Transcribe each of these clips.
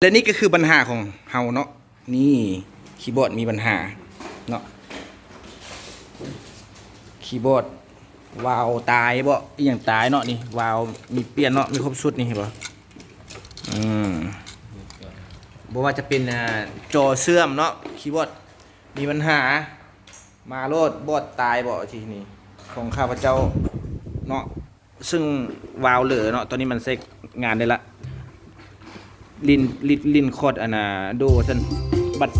และนี่ก็คือปัญหาของเฮาเนาะนี่คีย์บอร์ดมีปัญหาเนาะคีย์บอร์ดวาวตายบ่อย่างตายเนาะนี่วาวมีเปลี่ยนเนาะมีครบสุดนี่เห็นบ่อืมบ่ว่าจะเป็นอ่าจอเสื่อมเนาะคีย์บอร์ดมีปัญหา มาโลดบอดตายบ่ทีนี้ของข้าพเจ้าเนาะซึ่งวาวเหลือเนาะตอนนี้มันเซ็กงานได้ละ ลินลินลินคอดอันน่ะโดซันบัต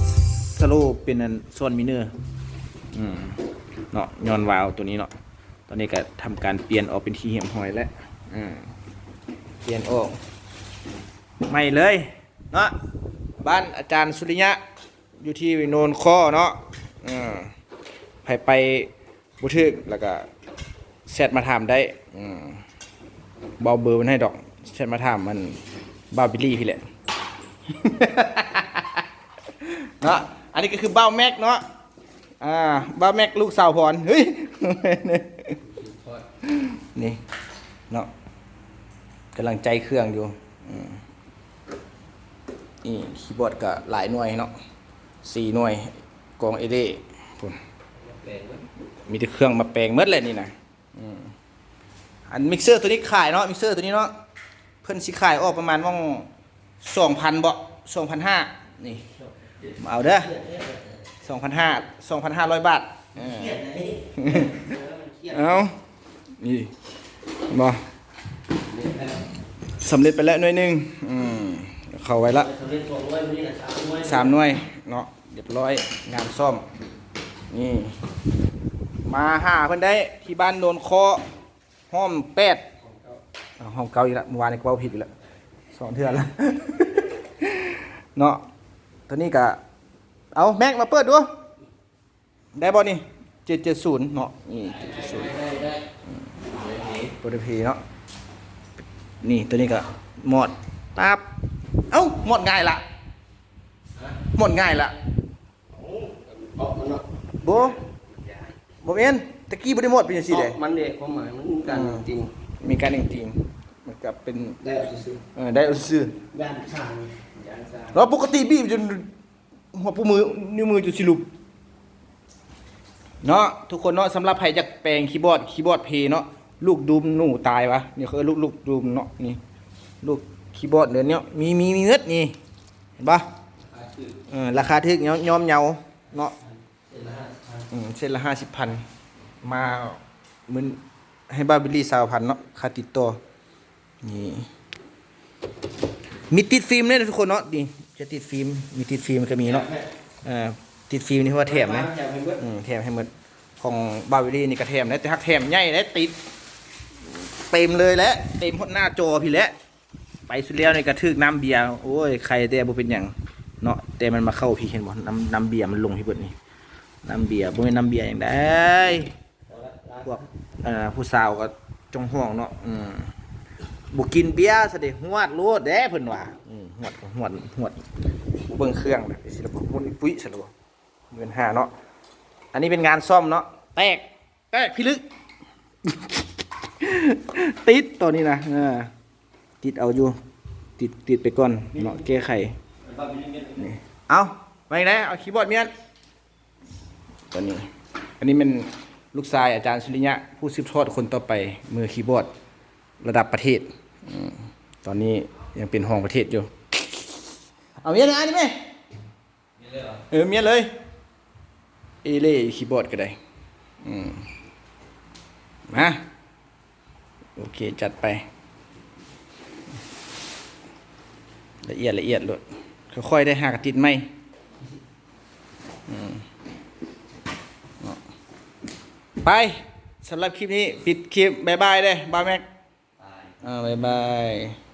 สโลเป็นอันซอนมิเนอร์อืมเนาะย้อนวาวตัวนี้เนาะตอนนี้ก็ทำการเปลี่ยนออกเป็นทีเหี่ยมหอยแล้วอืมเปลี่ยนออกไม่เลยเนาะบ้านอาจารย์สุริยะอยู่ที่โนนข้อเนาะอืมไปไปบุทึกแล้วก็แชทมาถามได้อืมเบาเบอร์มันให้ดอกแชทมาถามมัน บ้าบิลลี่พี่แหละ เนาะอันนี้ก็คือเบ้าแม็กเนาะอ่าเบ้าแม็กลูกสาวพรเฮ้ยนี่เนาะกำลังใจเครื่องอยู่นี่คีย์บอร์ดก็หลายหน่วยเนาะสี่หน่วยกองเอเดพุ่นมีแต่เครื่องมาแปลงหมดเลยนี่นะอันมิกเซอร์ตัวนี้ขายเนาะมิกเซอร์ตัวนี้เนาะ พิ่นสิขายออกประมาณว่องสองพันบ่สองพันห้านี่มาเอาเด้อสองพันห้าสองพันห้าร้อยบาทเออเอานี่บ่สำเร็จไปแล้วหน่วยหนึ่งอืมเข้าไว้ละสำเร็จบอกว่าวันนี้แหละสามหน่วยสามหน่วยเนาะเรียบร้อยงานซ่อม นี่ มาหาเพิ่นได้ที่บ้านโนนคอห้อมแปด อ้าวห้องเก่าอีกแล้วเมื่อวานนี้ก็เว่าผิดอีกแล้วสองเทือนแล้วเนาะตอนนี้ก็เอาแม็กมาเปิดดู ได้บ่นี่เจ็ดเจ็ดศูนย์เนาะนี่เจ็ดเจ็ดศูนย์ได้ได้โปรตีพีเนาะนี่ตัวนี้ก็หมดตับเอ้าหมดง่ายละหมดง่ายละออกมันเนาะโบโบเอ็นตะกี้บ่ได้หมดเป็นจังซี่เด้ออกมันเด็กความหมายมันการจริงมีการจริงๆ มันก็เป็นได้ซื้อเออได้เอาซื่อบ้านสร้างยานสร้างแล้วปกติบีบจนหัวปูมือนิ้วมือจะสิลุบเนาะทุกคนเนาะสำหรับใครจะแปลงคีย์บอร์ดคีย์บอร์ดเพย์เนาะลูกดูมหนูตายวะนี่คือลูกลูกดูมเนาะนี่ลูกคีย์บอร์ดเดี๋ยวนี้มีมีมีเงิดนี่เห็นปะขายคือเออราคาถึกย้อมย้อมเยาเนาะเจ็ดละห้าพันอืมเส้นละห้าสิบพันมาเหมือนให้บ้าบิลลี่สาวพันเนาะค่าติดต่อ นี่มีติดฟิล์มเนี่ยทุกคนเนาะนี่จะติดฟิล์มมีติดฟิล์มก็มีเนาะอ่าติดฟิล์มนี่ว่าแถมนะแถมให้เบิดอืมแถมให้หมดของบาวิลี่นี่ก็แถมนะแต่ถ้าแถมใหญ่แล้วติดเต็มเลยแหล้วเต็มหดหน้าจอพี่แหล้วไปสุดแล้วนี่กระทึกน้ำเบียร์โอ้ยใครแต่บ่เป็นอย่างเนาะแต่มันมาเข้าพี่เห็นบ่น้ำน้ำเบียร์มันลงที่เบิดนี่น้ำเบียร์บ่เป็นน้ำเบียร์อย่างได้พวกเอ่อผู้สาวก็จงห่วงเนาะอืม บ่กินเบียร์ซะเด้หวดโลดเด้เพิ่นว่าอืมหวดหวดหวดเบิ่งเครื่องนะสิระบบหุ่นปุ้ยสิระบบเงินห้าเนาะอันนี้เป็นงานซ่อมเนาะแตกแตกพี่ลึก ติดตัวนี้นะเออติดเอาอยู่ ติดติดไปก่อนเนาะแก้ไขบ้านมีเงินนี่เอาไปไหนเอาคีย์บอร์ดเมียนตัวนี้ อันนี้เป็นลูกชายอาจารย์สุริยะผู้สืบทอดคนต่อไปมือคีย์บอร์ด ระดับประเทศอืมตอนนี้ยังเป็นห้องประเทศอยู่ เอาเมียนอันนี้ไหมมีเลยเหรอเออเมียนเลย เอเล่คีย์บอร์ดก็ได้อืมมาโอเค จัดไป ละเอียดละเอียดเลยค่อยๆได้หากระติดไหมอืมเนาะไปสำหรับคลิปนี้ ปิดคลิปบายบายเลยบายแม็ก 啊，拜拜。